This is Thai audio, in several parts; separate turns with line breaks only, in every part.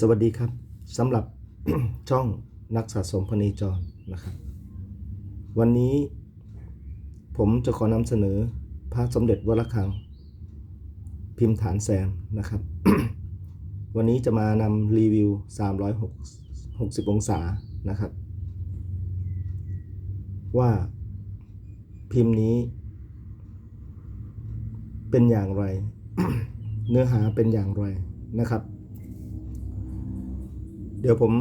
สวัสดีครับสำหรับช่องนักสะสมพเนีจรนะครับ วันนี้ผมจะขอนำเสนอพระสมเด็จวรคัง พิมพ์ฐานแซมนะครับ วันนี้จะมานำรีวิว 360 องศานะครับ ว่าพิมพ์นี้ เป็นอย่างไร เนื้อหาเป็นอย่างไรนะครับ ดี๋ยวผม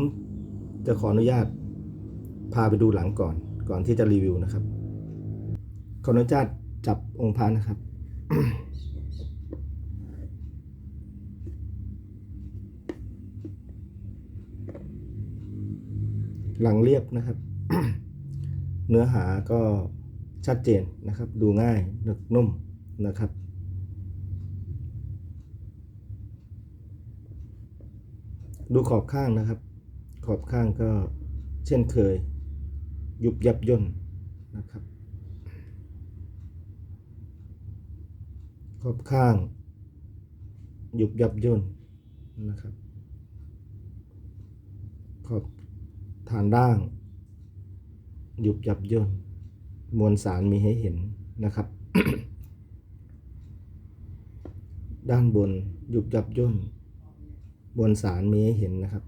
จะขออนุญาตพาไปดูหลังก่อน ก่อนที่จะรีวิวนะครับ ขออนุญาตจับองค์พระนะครับ หลังเรียบนะครับ เนื้อหาก็ชัดเจนนะครับ ดูง่ายนึกนุ่มนะครับ ดูขอบข้างนะครับ ขอบข้างก็เช่นเคย ยุบยับย่นนะครับ ขอบข้าง ยุบยับย่นนะครับ ขอบฐานด่าง ยุบยับย่นมวลสารมีให้เห็นนะครับ ด้านบนยุบยับย่น บนสารมีให้เห็นนะครับ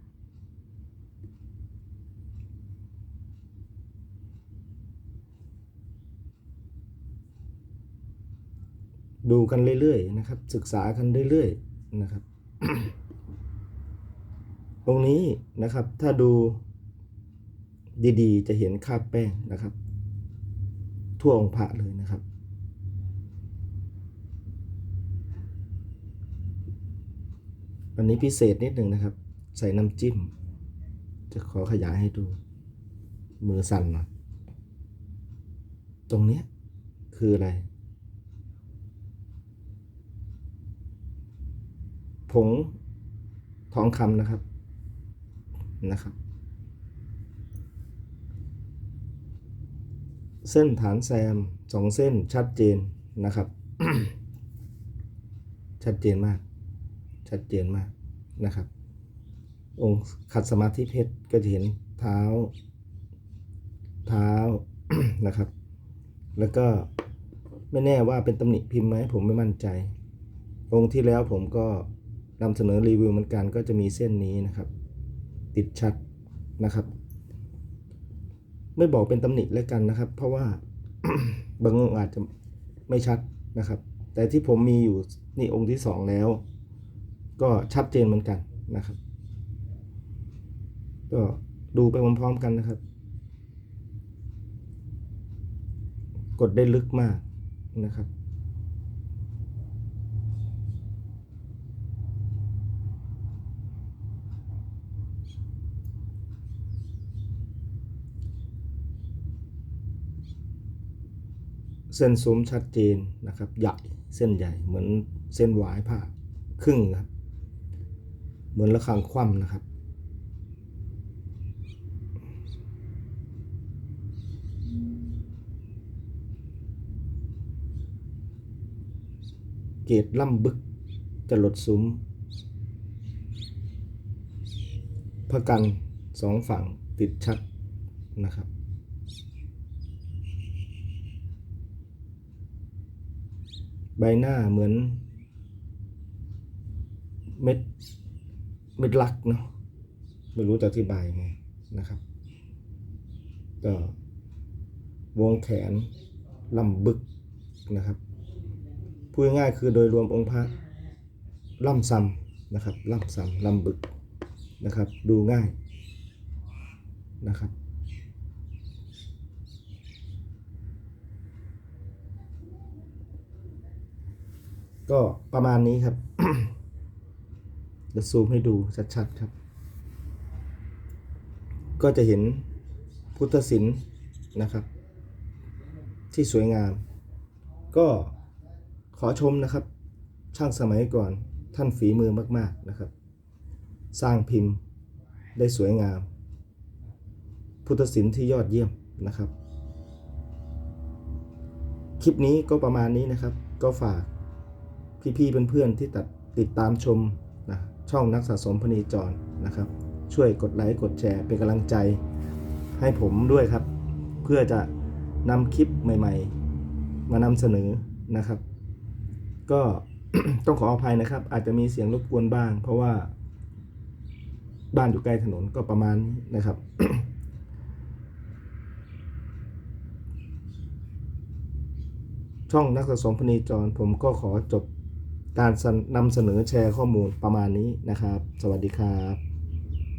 ดูกันเรื่อยๆนะครับ ศึกษากันเรื่อยๆนะครับ ตรงนี้นะครับถ้าดูดีๆ จะเห็นคราบแป้งนะครับ ทั่วองค์พระเลยนะครับ อันนี้พิเศษนิดหนึ่งนะครับ ใส่น้ำจิ้ม จะขอขยายให้ดู มือสั่นหน่อยตรงเนี้ยคืออะไร ผงทองคำนะครับนะครับ เส้นฐานแซมสองเส้นชัดเจนนะครับ ชัดเจนมาก ชัดเจนมาก นะครับ องค์ขัดสมาธิเพชรก็จะเห็นเท้า เท้านะครับ แล้วก็ไม่แน่ว่าเป็นตำหนิพิมพ์ไหมผมไม่มั่นใจ องค์ที่แล้วผมก็นำเสนอรีวิวเหมือนกันก็จะมีเส้นนี้นะครับ ติดชัดนะครับ ไม่บอกเป็นตำหนิแล้วกันนะครับ เพราะว่าบางองค์อาจจะไม่ชัดนะครับ แต่ที่ผมมีอยู่นี่องค์ที่สองแล้ว ก็ชัดเจนเหมือนกันนะครับ ก็ดูไปพร้อมๆกันนะครับ กดได้ลึกมากนะครับเส้นซุ้มชัดเจนนะครับใหญ่เส้นใหญ่เหมือนเส้นหวายผ่าครึ่งครับ เหมือนระฆังคว่ำนะครับ เกตล่ำบึกจะหลดซุ้มพระกันสองฝั่งติดชัดนะครับใบหน้าเหมือนเม็ด เม็ดลักเนาะไม่รู้จะอธิบายไงนะครับก็วงแขนลำบึกนะครับพูดง่ายคือโดยรวมองค์พระล่ำซ้ำนะครับล่ำซ้ำลำบึกนะครับ ดูง่ายนะครับ ก็ประมาณนี้ครับ เดี๋ยวซูมให้ดูชัดๆครับ ก็จะเห็นพุทธศิลป์นะครับ ที่สวยงาม ก็ขอชมนะครับ ช่างสมัยก่อนท่านฝีมือมากๆนะครับ สร้างพิมพ์ได้สวยงาม พุทธศิลป์ที่ยอดเยี่ยมนะครับ คลิปนี้ก็ประมาณนี้นะครับ ก็ฝากพี่ๆเพื่อนๆที่ตัดติดตามชม ช่องนักสะสมพนีจรนะครับ ช่วยกดไลค์กดแชร์เป็นกำลังใจให้ผมด้วยครับ เพื่อจะนำคลิปใหม่ ๆ มานำเสนอนะครับ ก็ต้องขออภัยนะครับ อาจจะมีเสียงรบกวนบ้าง เพราะว่า บ้านอยู่ใกล้ถนนก็ประมาณนะครับ ช่องนักสะสมพนีจรผมก็ขอจบ การนำเสนอแชร์ข้อมูลประมาณนี้นะครับ สวัสดีครับ